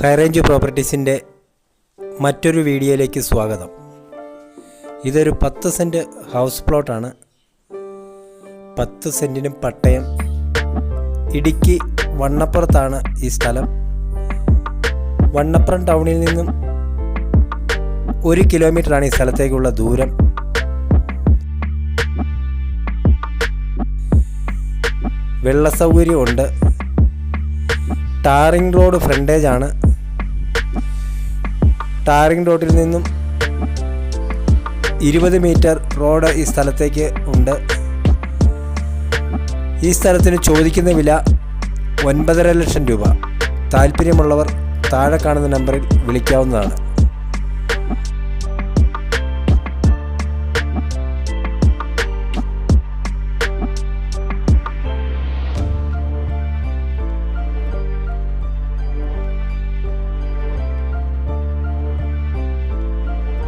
High range പ്രോപ്പർട്ടീസിന്റെ മറ്റൊരു വീഡിയോയിലേക്ക് സ്വാഗതം. ഇതൊരു പത്ത് സെന്റ് ഹൗസ് പ്ലോട്ടാണ് പത്ത് സെന്റിനും പട്ടയം. ഇടുക്കി വണ്ണപ്പുറത്താണ് ഈ സ്ഥലം. വണ്ണപ്പുറം ടൗണിൽ നിന്നും ഒരു കിലോമീറ്ററാണ് ഈ സ്ഥലത്തേക്കുള്ള ദൂരം. വെള്ള സൗകര്യമുണ്ട് ടാറിംഗ് റോഡ് ഫ്രണ്ടേജ് ആണ്. ടാറിംഗ് റോഡിൽ നിന്നും ഇരുപത് മീറ്റർ റോഡ് ഈ സ്ഥലത്തേക്ക് ഉണ്ട്. ഈ സ്ഥലത്തിന് ചോദിക്കുന്ന വില ഒൻപതര ലക്ഷം രൂപ. താല്പര്യമുള്ളവർ താഴെ കാണുന്ന നമ്പറിൽ വിളിക്കാവുന്നതാണ്.